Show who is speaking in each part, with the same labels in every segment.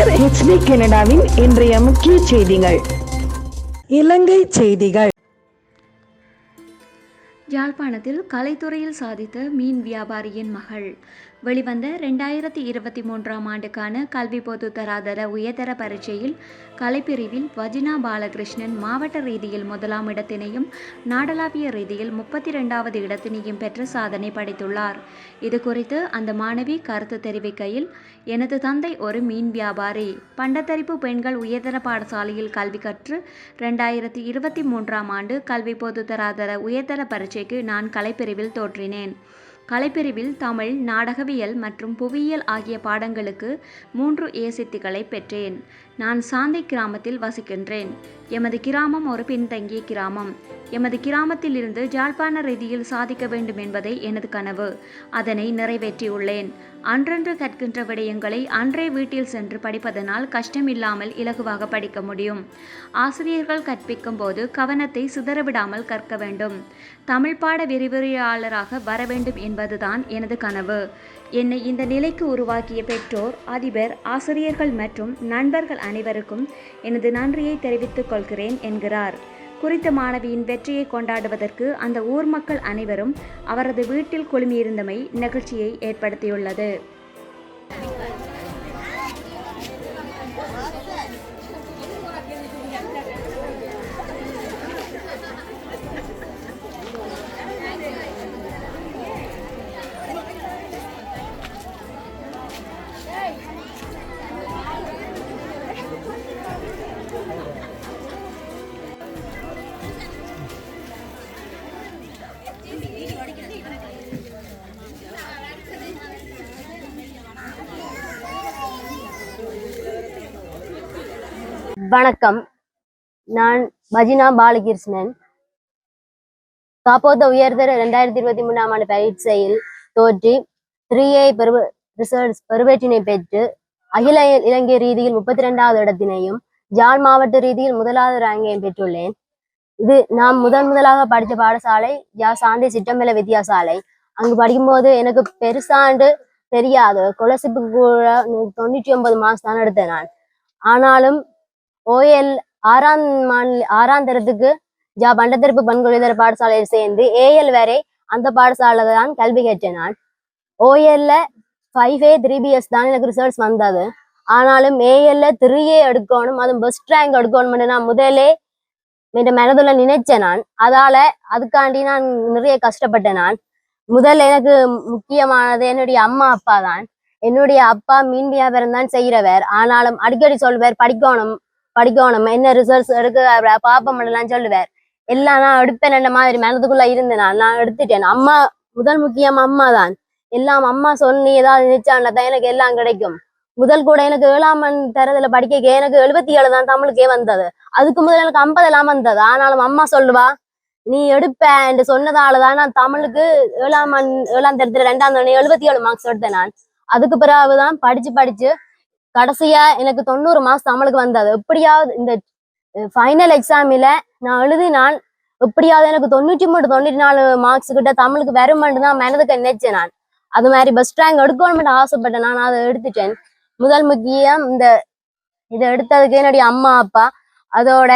Speaker 1: கதிர் HD கனடாவின் இன்றைய முக்கிய செய்திகள். இலங்கை செய்திகள்.
Speaker 2: யாழ்ப்பாணத்தில் கலைத்துறையில் சாதித்த மீன் வியாபாரியின் மகள். வெளிவந்த ரெண்டாயிரத்தி இருபத்தி மூன்றாம் ஆண்டுக்கான கல்வி பொது தராதர உயர்தர பரீட்சையில் கலைப்பிரிவில் வஜினா பாலகிருஷ்ணன் மாவட்ட ரீதியில் முதலாம் இடத்தினையும் நாடளாவிய ரீதியில் முப்பத்தி ரெண்டாவது இடத்தினையும் பெற்று சாதனை படைத்துள்ளார். இது குறித்து அந்த மாணவி கருத்து தெரிவிக்கையில் எனது தந்தை ஒரு மீன் வியாபாரி. பண்டத்தரிப்பு பெண்கள் உயர்தர பாடசாலையில் கல்வி கற்று ரெண்டாயிரத்தி இருபத்தி மூன்றாம் ஆண்டு கல்வி பொது தராதர உயர்தர பரீட்சைக்கு நான் கலைப்பிரிவில் தோற்றினேன். கலைப்பிரிவில் தமிழ் நாடகவியல் மற்றும் புவியியல் ஆகிய பாடங்களுக்கு மூன்று ஏசித்திகளை பெற்றேன். நான் சாந்தை கிராமத்தில் வசிக்கின்றேன். எமது கிராமம் ஒரு பின்தங்கிய கிராமம். எமது கிராமத்தில் இருந்து ஜாழ்ப்பாண ரீதியில் சாதிக்க வேண்டும் என்பதே எனது கனவு. அதனை நிறைவேற்றியுள்ளேன். அன்றன்று கற்கின்ற விடயங்களை அன்றே வீட்டில் சென்று படிப்பதனால் கஷ்டமில்லாமல் இலகுவாக படிக்க முடியும். ஆசிரியர்கள் கற்பிக்கும் போது கவனத்தை சிதறவிடாமல் கற்க வேண்டும். தமிழ் பாட விரிவுரையாளராக வர வேண்டும் என்பதுதான் எனது கனவு. என்னை இந்த நிலைக்கு உருவாக்கிய பெற்றோர் அதிபர் ஆசிரியர்கள் மற்றும் நண்பர்கள் அனைவருக்கும் எனது நன்றியை தெரிவித்துக் கொள்கிறேன் என்கிறார். குறித்த மாணவியின் வெற்றியை கொண்டாடுவதற்கு அந்த ஊர் மக்கள் அனைவரும் அவரது வீட்டில் குழுமியிருந்தமை நிகழ்ச்சியை ஏற்படுத்தியுள்ளது.
Speaker 3: வணக்கம். நான் பஜினா பாலகிருஷ்ணன். காப்போத்த உயர்தர ரெண்டாயிரத்தி இருபத்தி மூணாம் ஆண்டு பயிற்சியில் தோற்றி த்ரீ ஏ பெரு ரிசல்ட்ஸ் பெருவேற்றினை பெற்று அகில இலங்கை ரீதியில் முப்பத்தி ரெண்டாவது இடத்தினையும் ஜாழ் மாவட்ட ரீதியில் முதலாவது ரேங்கையும் பெற்றுள்ளேன். இது நாம் முதன் முதலாக படித்த பாடசாலை யா சாந்தி சிட்டம்பல வித்தியாசாலை அங்கு படிக்கும்போது எனக்கு பெருசாண்டு தெரியாது. கொலசிப்பு கூட தொண்ணூற்றி ஒன்பது மார்க்ஸ் தான் எடுத்தேன் நான். ஆனாலும் ஓஎல் ஆறாம் மாநில ஆறாம் தரத்துக்கு ஜா பண்டத்திருப்பு பண்கொழிதர பாடசாலையில் சேர்ந்து ஏஎல் வரை அந்த பாடசாலை தான் கல்வி கேட்டேன் நான் ஓஎல்ல ஃபைவ் ஏ த்ரீ பிஎஸ் தான் எனக்கு ரிசல்ட்ஸ் வந்தது. ஆனாலும் ஏஎல்ல த்ரீ ஏ எடுக்கணும் அதுவும் பெஸ்ட் ரேங்க் எடுக்கணும் நான் முதலே என் மனதுல நினைச்சேன் நான் அதால அதுக்காண்டி நான் நிறைய கஷ்டப்பட்டேன் நான் முதல்ல எனக்கு முக்கியமானது என்னுடைய அம்மா அப்பா தான். என்னுடைய அப்பா மீன் வியாபாரம் தான் செய்கிறவர் ஆனாலும் அடிக்கடி சொல்வர் படிக்கணும் படிக்கணும். என்ன ரிசல்ட்ஸ் எடுக்க பாப்பமெல்லாம் சொல்லுவார். எல்லாம் நான் எடுப்பேன் என்ன மாதிரி மனதுக்குள்ள இருந்தேன். நான் நான் எடுத்துட்டேன். அம்மா முதல் முக்கியம் அம்மா தான். எல்லாம் அம்மா சொல்லி ஏதாவது நினைச்சாண்ட தான் எனக்கு எல்லாம் கிடைக்கும். முதல் கூட எனக்கு ஏழாம் மண் படிக்க எனக்கு எழுபத்தி ஏழு தான் தமிழுக்கே வந்தது. அதுக்கு முதல் எனக்கு ஐம்பது எல்லாம் வந்தது. ஆனாலும் அம்மா சொல்லுவா நீ எடுப்ப. என்று சொன்னதாலதான் நான் தமிழுக்கு ஏழாம் ஏழாம் தரத்துல ரெண்டாம் தடவை எழுபத்தி ஏழு மார்க்ஸ் எடுத்தேன் நான். அதுக்கு பிறகுதான் படிச்சு படிச்சு கடைசியா எனக்கு தொண்ணூறு மார்க்ஸ் தமிழுக்கு வந்தது. எப்படியாவது இந்த ஃபைனல் எக்ஸாமில நான் எழுதி நான் எப்படியாவது எனக்கு தொண்ணூற்றி மூணு தொண்ணூற்றி நாலு மார்க்ஸ் கிட்ட தமிழுக்கு வருமென்று தான் மனதுக்கு நினைச்சேன் நான். அது மாதிரி பெஸ்ட் ரேங்க் எடுக்கணும்னு ஆசைப்பட்டேன். நான் அதை எடுத்துட்டேன். முதல் முக்கியம் இந்த இதை எடுத்ததுக்கு என்னுடைய அம்மா அப்பா. அதோட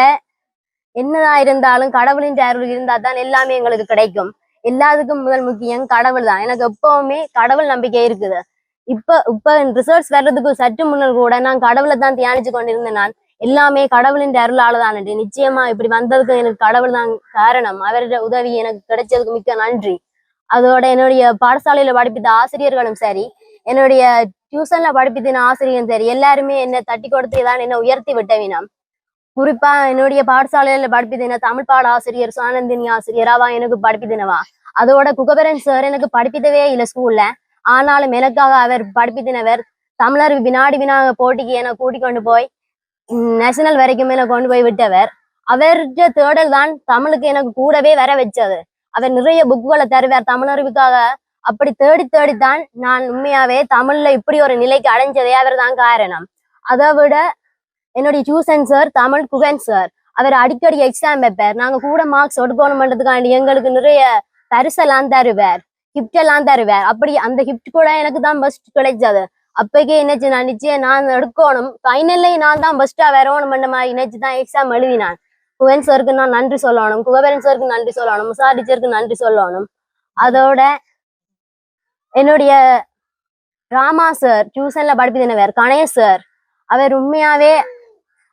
Speaker 3: என்னதான் இருந்தாலும் கடவுளின் அருள் இருந்தா தான் எல்லாமே எங்களுக்கு கிடைக்கும். எல்லாத்துக்கும் முதல் முக்கியம் கடவுள் தான். எனக்கு எப்பவுமே கடவுள் நம்பிக்கை இருக்குது. இப்ப இப்ப ரிசர்ச் வர்றதுக்கு சற்று முன்னர் கூட நான் கடவுளை தான் தியானிச்சு கொண்டிருந்தேன் நான் எல்லாமே கடவுளின் அருளால தான் நிச்சயமா இப்படி வந்ததுக்கு எனக்கு கடவுள் தான் காரணம். அவருடைய உதவி எனக்கு கிடைச்சதுக்கு மிக்க நன்றி. அதோட என்னுடைய பாடசாலையில படிப்பித்த ஆசிரியர்களும் சரி என்னுடைய டியூஷன்ல படிப்பித்தின ஆசிரியரும் சரி எல்லாருமே என்னை தட்டி கொடுத்து தான் என்னை உயர்த்தி விட்டவினம் குறிப்பா என்னுடைய பாடசாலையில படிப்பித்தின தமிழ் பாட ஆசிரியர் சுவானந்தினி ஆசிரியராவா எனக்கு படிப்பித்தினவா. அதோட குகபரன் சார் எனக்கு படிப்பித்தவே இல்லை ஸ்கூல்ல ஆனாலும் எனக்காக அவர் படிப்பித்தினவர் தமிழர் வினாடி வினா போட்டிக்கு என கூட்டிக் கொண்டு போய் நேஷனல் வரைக்கும் என கொண்டு போய் விட்டவர். அவர்கிட்ட தேடல் தான் தமிழுக்கு எனக்கு கூடவே வர வச்சது. அவர் நிறைய புக்குகளை தருவார் தமிழறிவுக்காக அப்படி தேடி தேடித்தான் நான் உண்மையாவே தமிழ்ல இப்படி ஒரு நிலைக்கு அடைஞ்சதே அவர் தான் காரணம். அதை விட என்னுடைய tuition sir Tamil Guhan sir அவர் அடிக்கடி எக்ஸாம் வைப்பார். நாங்க கூட மார்க்ஸ் எடுக்கணும்ன்றதுக்காண்டி எங்களுக்கு நிறைய பரிசெல்லாம் தருவார். கிஃப்ட் எல்லாம் தருவார் அப்படி அந்த கிஃப்ட் கூட எனக்கு தான் ஃபர்ஸ்ட் கிடைச்சது. அப்பக்கே என்னச்சு நான் நான் எடுக்கணும். ஃபைனல்லே நான் தான் பெஸ்டா வரணும் மாதிரி நினைச்சு தான் எக்ஸாம் எழுதினான். குவன் சருக்கு நான் நன்றி சொல்லணும். குகபரன் சருக்கு நன்றி சொல்லணும். முசா டீச்சருக்கு நன்றி சொல்லணும். அதோட என்னுடைய ராமா சார் டியூஷன்ல படிப்பினவர் கணேஷ் சார் அவர் உண்மையாவே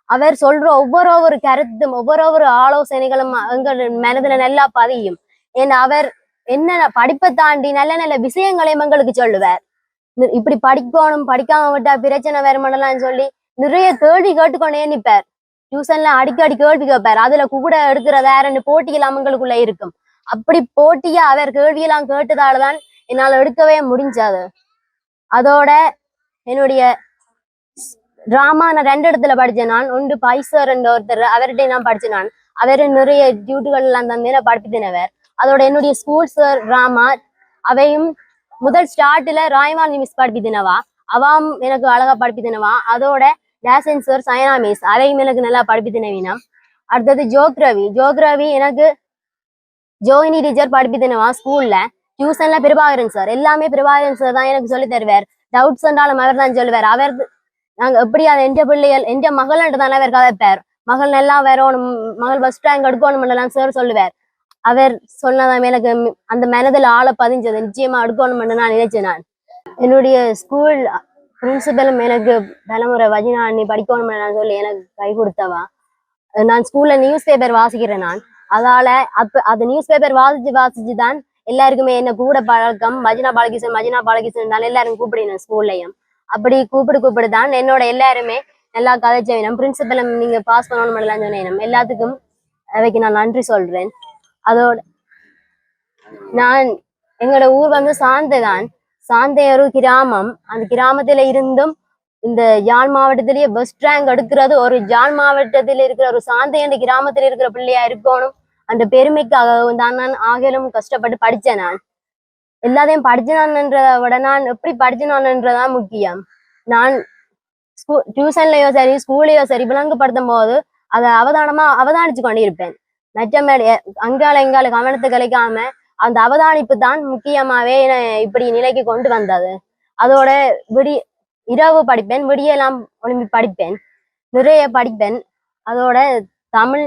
Speaker 3: அவர் சொல்ற ஒவ்வொரு ஒவ்வொரு கருத்தும் ஒவ்வொரு ஒவ்வொரு ஆலோசனைகளும் எங்கள் மனதுல நல்லா பதியும். ஏன்னா அவர் என்ன படிப்பை தாண்டி நல்ல நல்ல விஷயங்களையும் எங்களுக்கு சொல்லுவார். இப்படி படிக்கணும் படிக்காம விட்டா பிரச்சனை வருமானலாம் சொல்லி நிறைய கேள்வி கேட்டுக்கொண்டே நிற்பார். டியூஷன்ல அடிக்கடி கேள்வி கேட்பார். அதுல கூட எடுக்கிறதா ரெண்டு போட்டியெல்லாம் எங்களுக்குள்ள இருக்கும். அப்படி போட்டியா அவர் கேள்வியெல்லாம் கேட்டதாலதான் என்னால எடுக்கவே முடிஞ்சது. அதோட என்னுடைய டிராமா நான் ரெண்டு இடத்துல படிச்சேன் நான். ஒன்று பைசர் என்ற ஒருத்தர் அவர்கிட்ட நான் படிச்சேன் நான். அவர் நிறைய டியூட்டிகள் எல்லாம் தந்தேன் படிப்பு படிப்பித்தினவர் அதோட என்னுடைய ஸ்கூல் சார் ராமா அவையும் முதல் ஸ்டார்ட்ல ராய்வால் மிஸ் படிப்பித்தினவா அவாம் எனக்கு அழகா படிப்பித்தினவா அதோட டேசன் சார் சயனா மிஸ் அவையும் எனக்கு நல்லா படிப்பித்தினவினா அடுத்தது ஜோக்ரவி ஜோக்ரவி எனக்கு ஜோகினி டீச்சர் படிப்பித்தினவா ஸ்கூல்ல டியூஷன்ல பிரபாகரன் சார் எல்லாமே பிரபாகரன் சார் தான் எனக்கு சொல்லி தருவார். டவுட்ஸ் என்றாலும் அவர் தான் சொல்லுவார். அவர் நாங்க எப்படி அது எந்த பிள்ளைகள் எந்த மகள்ன்ட்டு தானே அவர் கதைப்பார். மகள் நல்லா வரணும் மகள் ஃபர்ஸ்ட் ரேங்க் எடுக்கணும் எல்லாம் சார் சொல்லுவார். அவர் சொன்னதான் எனக்கு அந்த மனதில் ஆளை பதிஞ்சது நிச்சயமா எடுக்கணும்னு நான் நினைச்சேன் நான். என்னுடைய ஸ்கூல் பிரின்சிபலும் எனக்கு தலைமுறை வஜினா நீ படிக்கணும்னு நான் சொல்லி எனக்கு கை கொடுத்தவா. நான் ஸ்கூல்ல நியூஸ் பேப்பர் வாசிக்கிறேன் நான். அதால அப்ப அது நியூஸ் பேப்பர் வாசிச்சு வாசிச்சு தான் எல்லாருக்குமே என்ன கூட பழக்கம். மஜினா பாலகிருஷ்ணன் மஜினா பாலகிருஷ்ணன் தான் எல்லாரும் கூப்பிடினேன் ஸ்கூல்லையும் அப்படி கூப்பிடு கூப்பிடு தான் என்னோட எல்லாருமே நல்லா கதைச்ச வேணும். பிரின்சிபலும் நீங்க பாஸ் பண்ணணும் எல்லாம் சொன்னேன். எல்லாத்துக்கும் அவைக்கு நான் நன்றி சொல்றேன். அதோட நான் எங்களோட ஊர் வந்து சாந்தை தான் சாந்தை ஒரு கிராமம். அந்த கிராமத்துல இருந்தும் இந்த யாழ் மாவட்டத்திலேயே பெஸ்ட் ரேங்க் எடுக்கிறது ஒரு யாழ் மாவட்டத்தில் இருக்கிற ஒரு சாந்தை என்ற கிராமத்தில் இருக்கிற பிள்ளையா இருக்கணும். அந்த பெருமைக்காக தான் நான் ஆகிலும் கஷ்டப்பட்டு படிச்சேன் நான். எல்லாத்தையும் படிச்சினான்றத விட நான் எப்படி படிச்சினான்றதான் முக்கியம். நான் ஸ்கூ டியூஷன்லயோ சரி ஸ்கூல்லையோ சரி விளங்குபடுத்தும் போது அதை அவதானமா அவதானிச்சு கொண்டிருப்பேன். மற்றமேடு அங்கால இங்கால கவனத்தை கலைக்காம அந்த அவதானிப்பு தான் முக்கியமாவே இப்படி நிலைக்கு கொண்டு வந்தது. அதோட விடி இரவு படிப்பேன் விடியெல்லாம் ஒளிம்பி படிப்பேன் நிறைய படிப்பேன். அதோட தமிழ்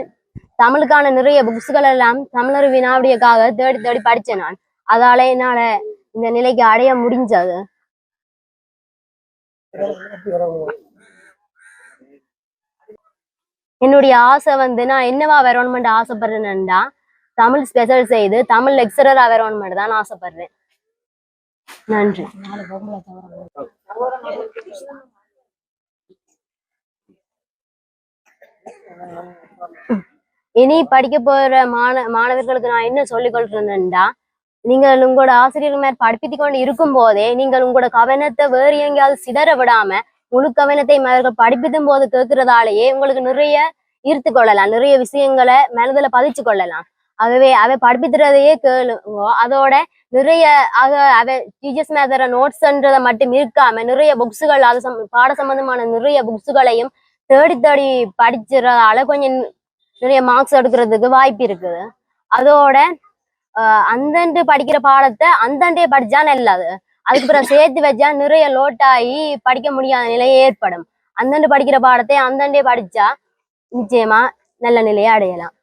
Speaker 3: தமிழுக்கான நிறைய புக்ஸ்கள் எல்லாம் தமிழர் வினாவுடையக்காக தேடி தேடி படிச்சேன் நான். அதால என்னால இந்த நிலைக்கு அடைய முடிஞ்சது. என்னுடைய ஆசை வந்து நான் என்னவா வரணும்னு ஆசைப்படுறேன்னா தமிழ் ஸ்பெஷல் செய்து தமிழ் லெக்சரரா வரணும்னு தான் ஆசைப்படுறேன். நன்றி. இனி படிக்க போற மாண மாணவர்களுக்கு நான் என்ன சொல்லிக் கொள்றேன்னா நீங்கள் உங்களோட ஆசிரியர்கள் மேல் படிப்பித்து கொண்டு இருக்கும் போதே நீங்கள் உங்களோட கவனத்தை வேறு எங்கேயாவது சிதற விடாம முழு கவனத்தை அவர்கள் படிப்பித்தும் போது கேட்கிறதாலேயே உங்களுக்கு நிறைய ஈர்த்து கொள்ளலாம். நிறைய விஷயங்களை மனதுல பதிச்சு கொள்ளலாம். ஆகவே அவை படிப்பித்துறதையே கேளுங்க. அதோட நிறைய ஆக அவ டீச்சர்ஸ் மேதர நோட்ஸ்ன்றதை மட்டும் இருக்காம நிறைய புக்ஸுகள் அது சம் பாட சம்பந்தமான நிறைய புக்ஸுகளையும் தேடி தேடி படிச்சுறதால கொஞ்சம் நிறைய மார்க்ஸ் எடுக்கிறதுக்கு வாய்ப்பு இருக்குது. அதோட ஆஹ் அந்தண்டு படிக்கிற பாடத்தை அந்தண்டே படிச்சா நல்லது. அதுக்கு பிறகு சேர்த்து வச்சா நிறைய லோட் ஆகி படிக்க முடியாத நிலை ஏற்படும். அந்தண்டு படிக்கிற பாடத்தை அந்தண்டே படிச்சா நிச்சயமா நல்ல நிலையை அடையலாம்.